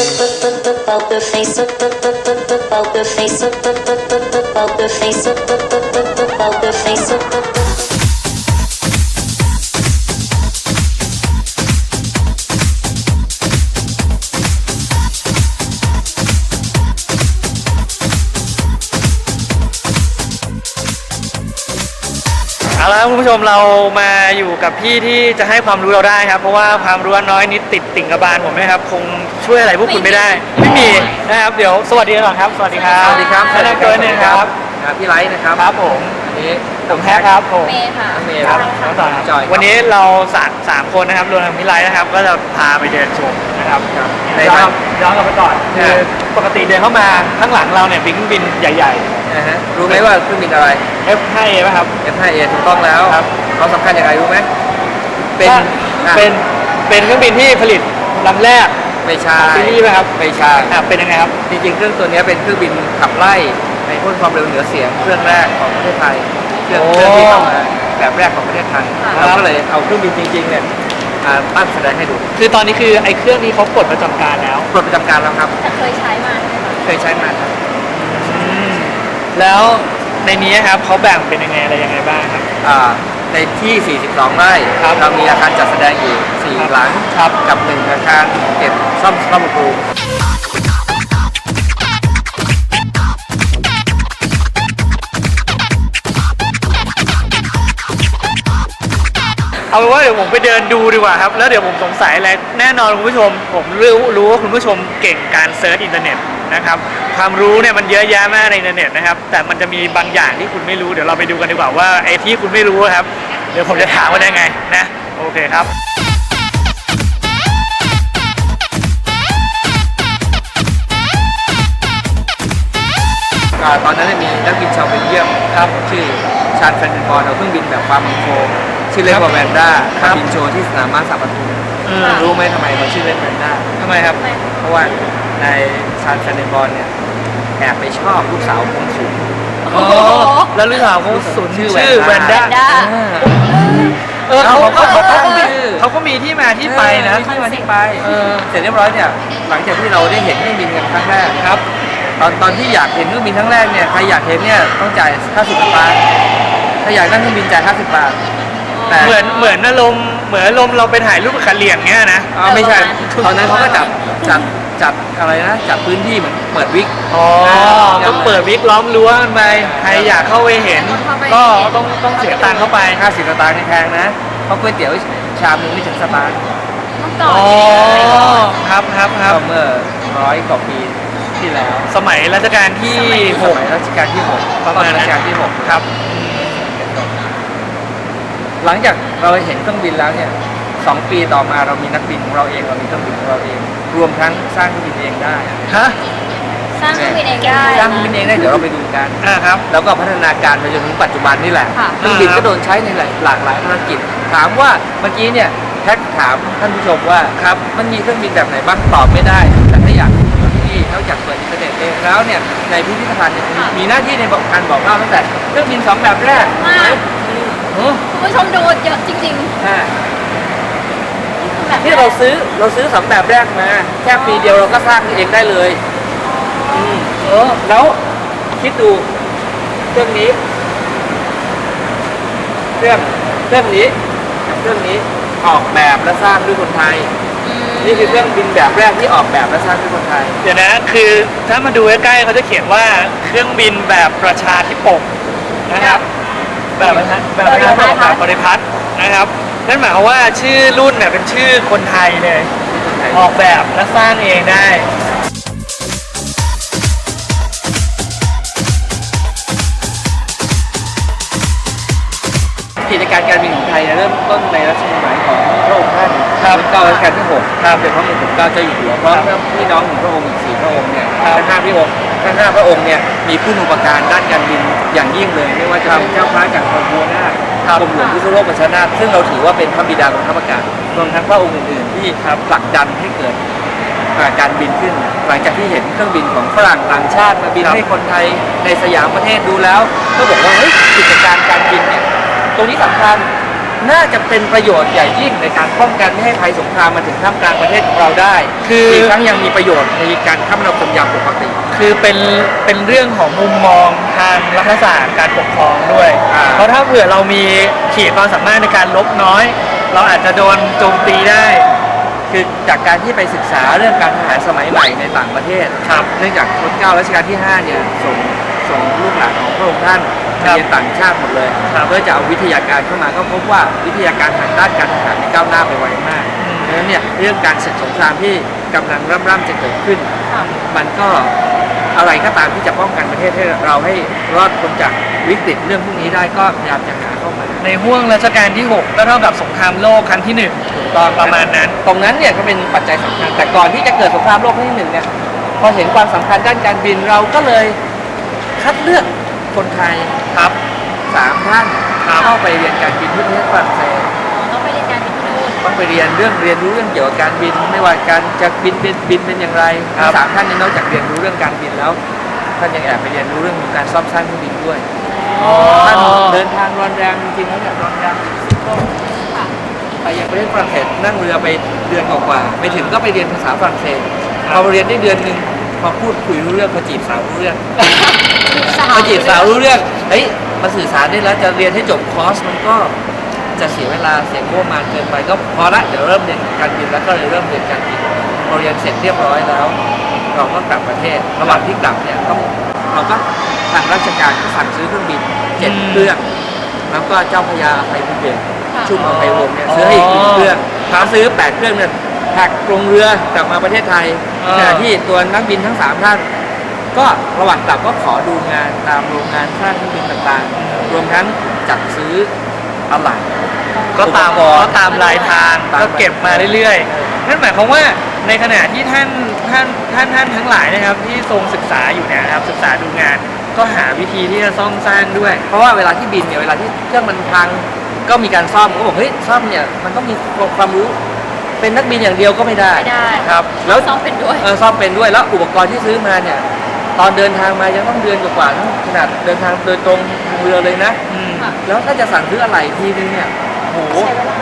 about the face of the about the face of the about the face of the about the face of the ครับคุณผู้ชมเรามาอยู่กับพี่ที่จะให้ความรู้เราได้ครับ เพราะว่าความรู้น้อยนิดติดติ่งกระบาลผมนะครับคงช่วยอะไรพวกคุณไม่ได้ ไม่มีนะครับเดี๋ยวสวัสดีก่อนครับ สวัสดีครับสวัสดีครับแนะนำตัวนิดนึงครับครับพี่ไลท์นะครับครับผมอันนี้ผมแท็กครับผมเมย์ค่ะน้องเมย์คครัรับบน้องต่อครับจอยครับวันนี้เราสามสามคนนะครับรวมทั้งพี่ไลท์นะครับ ก็จะพาไปเดินชมนะครับครับในย้อนย้อนกลับไปก่อนคือปกติเดินเข้ามาข้างหลังเราเนี่ยบินบินใหญ่ นะฮะรู้ไหมว่าเครื่องบินอะไรๆ F5A ป่ะครับ F5A ถูกต้องแล้วครับ เขาสำคัญยังไงรู้ไหมเป็นว่าอะเป็นเป็นเครื่องบินที่ผลิตลำแรก ไม่ใช่ซีรีส์ป่ะครับ ไม่ใช่อะเป็นยังไงครับ จริงๆ เครื่องตัวนี้เป็นเครื่องบินขับไล่ในพ่นความเร็วเหนือเสียงเครื่องแรกของประเทศไทย เครื่องโอ้ เครื่องที่เข้ามาแบบแรกของประเทศไทยครับเราก็เลยเอาเครื่องบินจริงๆเนี่ยอ่าตั้งแสดงให้ดูคือตอนนี้คือไอ้เครื่องนี้เขาปลดประจำการแล้ว ปลดประจำการแล้วครับ แต่เคยใช้มาใช่ไหมคะเคยใช้มาครับ แล้วในนี้ครับเขาแบ่งเป็นยังไงอะไรยังไงบ้างครับ อ่าในที่ 42 ไร่ ครับเรามีอาคารจัดแสดงอยู่4หลังครับ กับหนึ่งอาคารเก็บซ่อมซ่อมบำรุงเอาเป็นว่าเดี๋ยวผมไปเดินดูดีกว่าครับ แล้วเดี๋ยวผมสงสัยอะไรแน่นอนคุณผู้ชม ผมรู้รู้ว่าคุณผู้ชมเก่งการเซิร์ชอินเทอร์เน็ต นะครับความรู้เนี่ยมันเยอะแยะมากในอินเทอร์เน็ตนะครับแต่มันจะมีบางอย่างที่คุณไม่รู้เดี๋ยวเราไปดูกันดีกว่าว่าไอ้ที่คุณไม่รู้ครับ เดี๋ยวผมจะถามว่าได้ไงนะโอเคครับอ่าตอนนั้นเนยมีนักบินชาวเบลเยียมครับชื่อชาญแฟนเดนบอลเอาเครื่องบินแบบความมั่นคงชื่อเล่นว่าแวนด้าครัมาบบินโชว์ที่สนามม้าสาปทุมอืมรู้ไหมทำไมเขาชื่อเล่นแวนด้าทำไมครับทำไมเพราะว่าใน ชาญแฟนเดนบอลเนี่ยแอบไปชอบลูกสาวคงสูงอ๋อแล้วลูกสาวเขาสุนชื่ชื่ออแวนด้าด้าเออเขาเขาเขาเขาเขาเขาก็มีชื่อเขาก็มีที่มาที่ไปนะ ที่มาที่ไปเออ เสร็จเรียบร้อยเนี่ยหลังจากที่เราได้เห็นเครื่องบินกันครั้งแรกครับ ตอนตอนที่อยากเห็นเครื่องบินครั้งแรกเนี่ยใครอยากเห็นเนี่ยต้องจ่าย50บาทถ้าอยากนั่งเครื่องบินจ่าย50บาทแต่ เหมือนเหมือนอารมณ์ เหมือนอารมณ์เราไปถ่ายรูปกับกะเหลี่ยงเงี้ยนะอ่าไม่ใช่ตอนนั้นเขาก็จัดจัดจัดอะไรนะจัดพื้นที่เหมือนเปิดวิก อ๋อต้องเปิดวิกล้อมรั้วกันไปใครอยากเข้าไปเห็น ก็ต้องต้องเสียตังค์เข้าไป50สตางค์นี่แพงนะเพราะก๋วยเตี๋ยวชามหนึงไม่ถึงสตางค์เมื่อก่อนอ๋อเนี่ยครับครับคก็รับเมื่อร้อยกว่าปีที่แล้วสมัยรัชกาลที่สมัยรัชกาลที่หกประมาณนั้นรัชกาลที่หกครับ หลังจากเราเห็นเครื่องบินแล้วเนี่ยสองปีต่อมาเรามีนักบินของเราเองเรามีเครื่องบินของเราเอง รวมทั้งสร้างเครื่องบินเองได้ฮะสร้างเครื่องบินเองได้สร้างเครื่องบินเองได้เดี๋ยวเราไปดูกันอ่าครับแล้วก็พัฒนาการไปจนถึงปัจจุบันนี่แหละค่ะเครื่องบินก็โดนใช้ในหลายหลากหลายภารกิจ ถามว่าเมื่อกี้เนี่ยแท็กถามท่านผู้ชมว่าครับมันมีเครื่องบินแบบไหนบ้างตอบไม่ได้แต่ถ้าอยากรู้ที่นอกจากเปิดอินเทอร์เน็ตเองแล้วเนี่ยในพิพิธภัณฑ์เนี่ยมีมีหน้าที่ในบอกการบอกเล่าตั้งแต่เครื่องบินสองแบบแรกมากโอ้ คุณผู้ชมดูเยอะจริงอ่าๆแบบที่เราซื้อเราซื้อสองแบบแรกมา แค่ปีเดียวเราก็สร้างเองได้เลยอืมเออแล้วคิดดูเครื่องนี้เครื่องเครื่องนี้กับเครื่องนี้ออกแบบและสร้างด้วยคนไทย นี่คือเครื่องบินแบบแรกที่ออกแบบและสร้างด้วยคนไทย เดี๋ยวนะ คือถ้ามาดูใกล้ๆเขาจะเขียนว่าเครื่องบินแบบประชาธิปกนะครับ แบบประชาแบบประชาธิปกแบบบริพัตรนะครับ นั่นหมายความว่าชื่อรุ่นเนี่ยเป็นชื่อคนไทยเลย ออกแบบและสร้างเองได้กิจการการบินของไทยเนี่ยเริ่มต้นในรัชสมัยของพระองค์ท่านครับรัชกาลรัชกาลที่หกครับเป็นพระมงกุฎเกล้าเจ้าอยู่หัวพร้อมกับพี่น้องของพระองค์อีกสี่พระองค์เนี่ยครับทั้งห้าพระองค์ ทั้งห้าพระองค์เนี่ยมีผู้อุปการด้านการบินอย่างยิ่งเลย ไม่ว่าจะเป็นเจ้าฟ้าจากกรมบัวนาถกรมหลวงพิศนุโลกประชานาถซึ่งเราถือว่าเป็นพระบิดาของทัพอากาศรวมทั้งพระองค์อื่นๆที่ผลักดันให้เกิดอ่าการบินขึ้น หลังจากที่เห็นเครื่องบินของฝรั่งต่างชาติมาบินครับให้คนไทยในสยามประเทศดูแล้ว ก็บอกว่าเฮ้ยกิจการการบินเนี่ยตรงนี้สำคัญน่าจะเป็นประโยชน์ใหญ่ยิ่งในการป้องกันไม่ให้ภัยสงครามมาถึงท่ามกลางประเทศของเราได้ คืออีกทั้งยังมีประโยชน์ในการคมนาคมยามปกติ คือเป็นเป็นเรื่องของมุมมองทางรัฐศาสตร์การปกครองด้วย อ่า เพราะถ้าเผื่อเรามีขีดความสามารถในการลบน้อย เราอาจจะโดนโจมตีได้ คือจากการที่ไปศึกษาเรื่องการทหารสมัยใหม่ในต่างประเทศครับเนื่องจากรัชกาลรัชกาลที่ 5 เนี่ยส่งส่งลูกหลานของพระองค์ท่านครัเรีบยนต่างชาติหมดเลยครับ เพื่อจะเอาวิทยาการเข้ามาก็พบว่าวิทยาการทางด้านการทหารนี่ก้าวหน้าไปไวมากอืมดังนั้นเนี่ยเรื่องการศึกสงครามที่กำลังร่ำๆจะเกิดขึ้นค่ะมันก็ อะไรก็ตามที่จะป้องกันประเทศให้เราให้รอดพ้นจากวิกฤตเรื่องพวกนี้ได้ก็พยายามจะหาเข้ามา ในห่วงรัชกาลที่ 6 ก็เท่ากับสงครามโลกครั้งที่1ถูกต้องประมาณนั้น ตรงนั้นเนี่ยก็เป็นปัจจัยสำคัญแต่ก่อนที่จะเกิดสงครามโลกครั้งที่หนึ่งเนี่ยพอเห็นความสำคัญด้านการบินเราก็เลยคัดเลือกคนไทยครับสามท่านครับเข้าไปเรียนการบินที่ประเทศฝรั่งเศส ต้องไปเรียนเรื่องเรียนรู้เรื่องเกี่ยวกับการบิน ไม่ว่าการจะบินเป็นบินเป็นอย่างไรครับทั้งสามท่านนี้นอกจากเรียนรู้เรื่องการบินแล้วท่านยังแอบไปเรียนรู้เรื่องของการซ่อมสร้างเครื่องบินด้วยท่านเดินทางรอนแรงจริงๆแล้วเนี่ยรอนแรงค่ะไปยังประเทศฝรั่งเศสนั่งเรือไปเดือนกว่าๆไปถึงก็ไปเรียนภาษาฝรั่งเศสพอเรียนได้เดือนหนึ่งพอพูดคุยรู้เรื่องพอจีบสาวรู้เรื่องพอจีบสาวรู้เรื่องเฮ้ยมาสื่อสารได้แล้วจะเรียนให้จบคอร์สมันก็ จะเสียเวลาเสียงบประมาณเกินไปก็พอละเดี๋ยวเริ่มเรียนการบินแล้วก็เลยเริ่มเรียนการบินพอเรียนเสร็จเรียบร้อยแล้ว เราก็กลับประเทศระหว่างที่กลับเนี่ยต้องเราก็ทางราชการก็สั่งซื้อเครื่องบินเจ็ดอืมเครื่องแล้วก็เจ้าพระยาอภัยภูเบศรค่ะชุ่มอภัยวงศ์เนี่ยซื้อให้อีกหนึ่งเครื่องถ้าซื้อแปดเครื่องเนี่ยแท็กลงเรือกลับมาประเทศไทยเออขณะที่ตัวนักบินทั้งสามท่านก็ระหว่างกลับก็ขอดูงานตามโรงงานสร้างเครื่องบินต่างๆ รวมทั้งจัดซื้อ อะไหล่ก็ตามอุปกรณ์ก็ตามรายทางตาม ก็เก็บมาเรื่อยๆนั่นหมายความว่าในขณะที่ท่านท่านท่านท่านทั้งหลายนะครับ ที่ทรงศึกษาอยู่เนี่ยนะครับศึกษาดูงาน ก็หาวิธีที่จะซ่อมสร้างด้วย เพราะว่าเวลาที่บินเนี่ยเวลาที่เครื่องมันพังก็มีการซ่อมก็บอกเฮ้ยซ่อมเนี่ยมันต้องมีความรู้ เป็นนักบินอย่างเดียวก็ไม่ได้ไม่ได้ ครับ แล้ว ซ้อมเป็นด้วย เออซ่อมเป็นด้วยแล้วอุปกรณ์ที่ซื้อมาเนี่ย ตอนเดินทางมายังต้องเดือนกว่าๆทั้งขนาดเดินทางโดยตรงทางเรือเลยนะ อืมค่ะแล้วถ้าจะสั่งซื้ออะไรทีนึงเนี่ยโห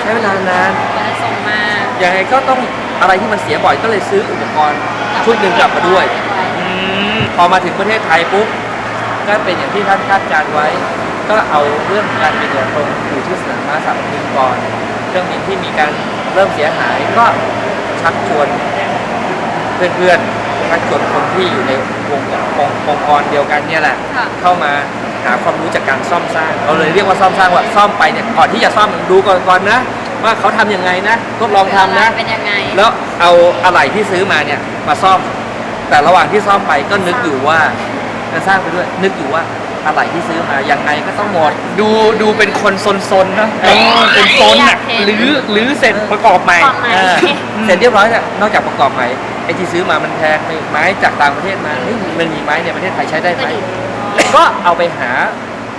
ใช้เวลานานเวลาส่งมายังไงก็ต้องอะไรที่มันเสียบ่อยก็เลยซื้ออุปกรณ์ชุดหนึ่งกลับมาด้วย อืม พอมาถึงประเทศไทยปุ๊บก็เป็นอย่างที่ท่านคาดการณ์ไว้ ก็เอาเรื่องการบินเนี่ยตรงอยู่ที่สนามม้าสามบินก่อนเครื่องบินที่มีการเริ่มเสียหายก็ชักชวนเพื่อนๆ ชักชวนคนที่อยู่ในวงองค์องค์กรเดียวกันเนี่ยแหละ ค่ะ เข้ามาหาความรู้จากการซ่อมสร้าง เราเลยเรียกว่าซ่อมสร้างว่าซ่อมไปเนี่ยก่อนที่จะซ่อมดูก่อนก่อนนะ ว่าเขาทำยังไงนะทดลองทำนะ เป็นยังไง แล้วเอาอะไหล่ที่ซื้อมาเนี่ยมาซ่อม แต่ระหว่างที่ซ่อมไปก็นึกอยู่ว่าจะสร้างไปด้วย นึกอยู่ว่า อะไหล่ที่ซื้อมายังไงก็ต้องหมด ดูดูเป็นคนซนๆนะเออเป็นซนอยาอะกเห็นหรือหรือเสร็จประกอบใหม่ประกอบใหม่ เออเสร็จเรียบร้อยเนี่ยนอกจากประกอบใหม่ไอ้ที่ซื้อมามันแพงไม้จากต่างประเทศมาเฮ้ยมันมีไม้ในประเทศไทยใช้ได้ไหมก็ดีก็เอาไปหา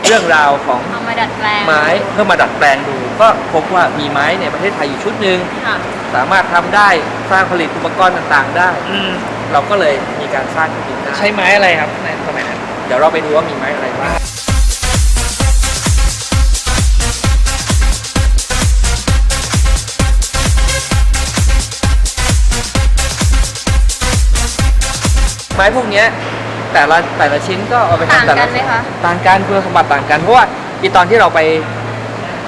เรื่องราวของ เอามาดัดแปลงไม้เพื่อมาดัดแปลงดู ก็พบว่ามีไม้ในประเทศไทยอยู่ชุดหนึ่งค่ะสามารถทำได้สร้างผลิตอุปกรณ์ต่างๆได้ อืมเราก็เลยมีการสร้างเครื่องบินได้ใช้ไม้อะไรครับในสมัยนั้นเดี๋ยวเราไปดูว่ามีไม้อะไรบ้างไม้พวกเนี้ยแต่ละแต่ละชิ้นก็เอาไปต่างทำแต่กัละนไหมคะ ต่างกันคุณสมบัติต่างกันเพราะว่าอีตอนที่เราไป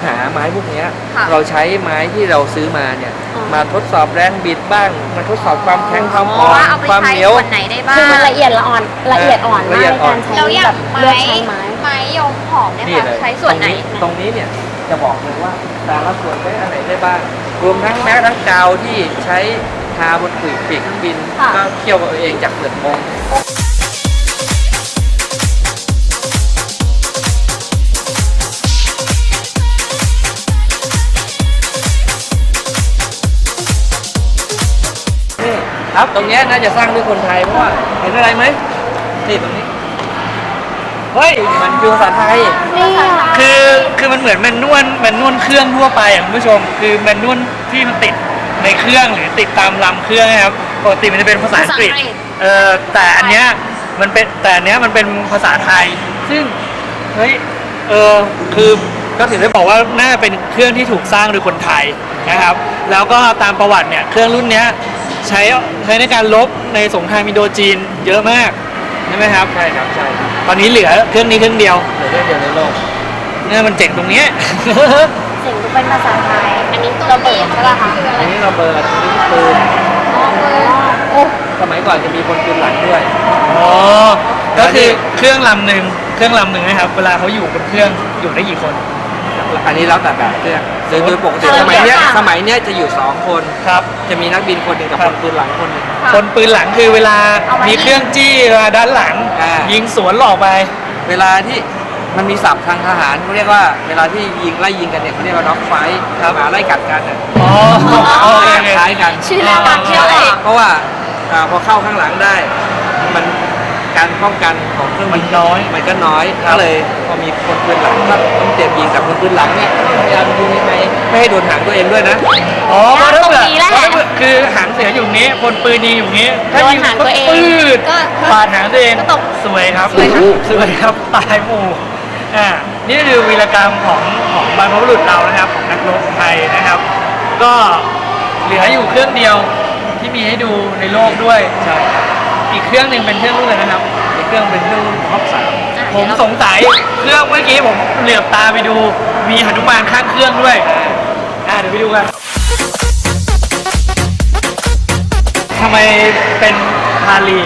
หาไม้พวกเนี้ยค่ะเราใช้ไม้ที่เราซื้อมาเนี่ยอ๋อมาทดสอบแรงบิดบ้างมาทดสอบความแข็งความอ่อว่านเอาไปความใช้เหนียวส่วนไหนได้บ้างคือมันละเอียดละอ่อนละเอียดอ่อนมากละเอียดในอ่อกานรใช้แล้วอแบย่างบไม้เลือกใช้ไม้ไม้ยมหอมเนี่ยนี่ค่ะเลยใช้ส่วนไหนตรงนี้เนี่ยจะบอกเลยว่าแต่ละส่วนใช้อันไหนได้บ้างรวมทั้งแม้กระทั้งกาวที่ใช้ทาบนปีกปีกเครื่องบินค่ะก็เคี่ยวเอาเองจากเปลือกมง ครับ ตรงเนี้ยน่าจะสร้างด้วยคนไทยเพราะว่าเห็นอะไรไหมนี่ตรงนี้ เฮ้ย มันคือภาษาไทย นี่อะคือคือมันเหมือนแมนนวลแมนนวลเครื่องทั่วไปอะคุณผู้ชม คือแมนนวลที่มันติดในเครื่องหรือติดตามลำเครื่องนะครับปกติมันจะเป็นภาษาอังกฤษภาษาอังกฤษ เออแต่อันเนี้ยมันเป็นแต่อันเนี้ยมันเป็นภาษาไทย ซึ่งเฮ้ยเออคือก็ถือได้บอกว่าน่าจะเป็นเครื่องที่ถูกสร้างโดยคนไทยนะครับ แล้วก็ตามประวัติเนี่ยเครื่องรุ่นเนี้ย ใช้ใช้ในการลบในสงครามอินโดจีนเยอะมากใช่ไหมครับ ใช่ครับใช่ตอนนี้เหลือเครื่องนี้เครื่องเดียวเหลือเรื่องเดียวในโลกเนี่ยมันเจ๋งตรงเนี้ย เสียงดูเป็นภาษาไทย อันนี้ตัวเบิดใช่ป่ะคะอันนี้เราเบิดอันนี้ปืนอ๋อเบิดโอ้สมัยก่อนจะมีคนปืนหลังด้วย อ๋อ ก็คือเครื่องลำหนึ่งเครื่องลำหนึ่งนะครับ เวลาเขาอยู่บนเครื่องอยู่ได้กี่คน อันนี้แล้วแต่แบบเครื่อง โดยโดยปกติเออสมัยเนี้ยเดี๋ยวค่ะสมัยเนี้ยจะอยู่สองคนครับ จะมีนักบินคนหนึ่งกับครัคบ นปืนหลังคนหนึ่งคนปืนหลังคือเวลาเอาไว้ มีเครื่องจี้มาด้านหลัง อ่ายิ ยิงสวนหลอกไป เวลาที่มันมีศัพท์ทางทหารเขาเรียกว่าเวลาที่ยิงไล่ยิงกันเนี่ยเขาเรียกว่าน็อกไฟท์ครับหมาไล่กัดกันน่ะอ๋อโอเคคล้ายกัน ชื่อรายการเที่ยวเอกเพราะว่าอ่าพอเข้าข้างหลังได้ มัน การป้องกันของเครื่องมับินนน้อย มันก็น้อยครับก็เลยพอมีคนปืนหลังก็ต้องเตรียมยิงกับคนปืนหลังเนี่ยพยายามยิงยังไงไม่ให้โดนหางตัวเองด้วยนะอ๋อเพราะถ้าเกิดตรงนี้แหละเพราะถ้าเกิดคือหางเสืออยู่ตรงนี้คนปืนยิงอยู่ตรงนี้ถ้ายิงโดนหางตัวเองปืดก็ปาดหางตัวเองก็ตกสวยครับสวยครับสวยครับตายหมู่อ่านี่คือวีรกรรมของของบรรพบุรุษเรานะครับของนักรบไทยนะครับ ก็เหลืออยู่เครื่องเดียวที่มีให้ดูในโลกด้วยใช่ อีกเครื่องหนึ่งเป็นเครื่องรุ่นอะไรนะครับ อีกเครื่องเป็นเครื่องรุ่นท็อปสามผมสงสัยเครื่องเมื่อกี้ผมเหลือบตาไปดู มีหนุมานข้างเครื่องด้วย อ่าเดี๋ยวไปดูกันทำไมเป็นพาลี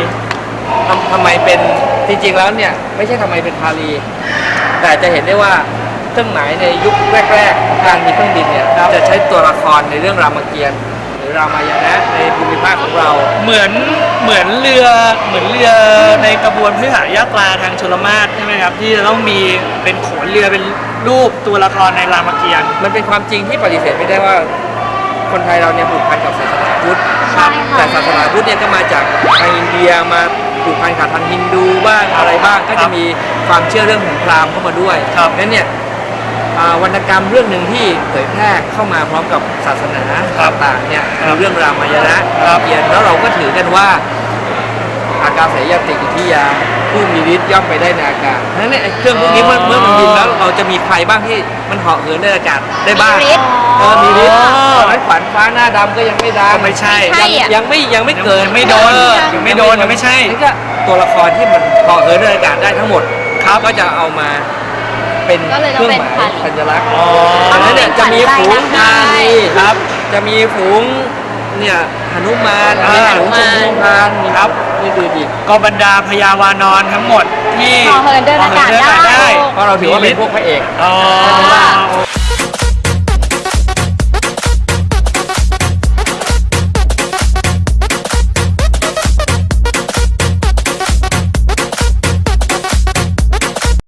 ทำทำไมเป็นจริงๆแล้วเนี่ย ไม่ใช่ทำไมเป็นพาลี แต่จะเห็นได้ว่าเครื่องหมายในยุคแรกๆของการมีเครื่องบินเนี่ยจะใช้ตัวละครในเรื่องรามเกียรติ์ห รือรามายณะในภูมิภาคของเรา เหมือนเหมือนเรือเหมือนเรือในกระบวนพฤหายาตราทางชลมาศใช่ไหมครับที่จะต้องมีเป็นโขนเรือเป็นรูปตัวละครในรามเกียรติ์มันเป็นความจริงที่ปฏิเสธไม่ได้ว่า คนไทยเราเนี่ยผูกพันกับศาสนาพุทธใช่ค่ะ แต่ศาสนาพุทธเนี่ยก็มาจากทางอินเดียมาผูกพันกับทางฮินดูบ้างอะไรบ้างก็ครัจะบมีความเชื่อเรื่องของพราหมณ์เข้ามาด้วยครับ นั้นเนี่ยอ่า วรรณกรรมเรื่องหนึ่งที่เผยแพร่เข้ามาพร้อมกับศาสนาต่างๆเนี่ยคือเรื่องรามายณะรามเกียรติ์แล้วเราก็ถือกันว่า อากาศยติอิทธิยาผู้มีฤทธิ์ย่อมไปได้ในอากาศเพราะฉะนั้นเนี่ยไอ้เครื่องพวกนี้เมื่อเมื่อมันบินแล้วเราจะมีใครบ้างที่มันเหาะเหินในอากาศได้บ้างมีฤทธิ์ เออมีฤทธิ์อ๋อตอนนั้นขวัญฟ้าหน้าดำก็ยังไม่ดังไม่ใช่ ใช่ยังอะ ยังไม่ยังไม่เกิดยังไม่โดนเออยังไม่โดนยังไม่ใช่ นี่ก็ตัวละครที่มันเหาะเหินในอากาศได้ทั้งหมดครับก็จะเอามา เป็นก็เลยเคต้อรื่องงเป็นหมายพันสัญลักษณ์อ๋อดังนั้นเนี่ยจะมีฝูงขวัญใจนานะคะลีครับ จะมีฝูงเนี่ยหนุมานอ่า มีฝูงชมพูพานมีครับนี่ดูดิก็บรรดาพญาวานอนทั้งหมดที่พอเหินเดินอากาศพอเหินเดินอากาศได้ ได้เพราะเราถือว่าเป็นพวกพระเอก อ๋อ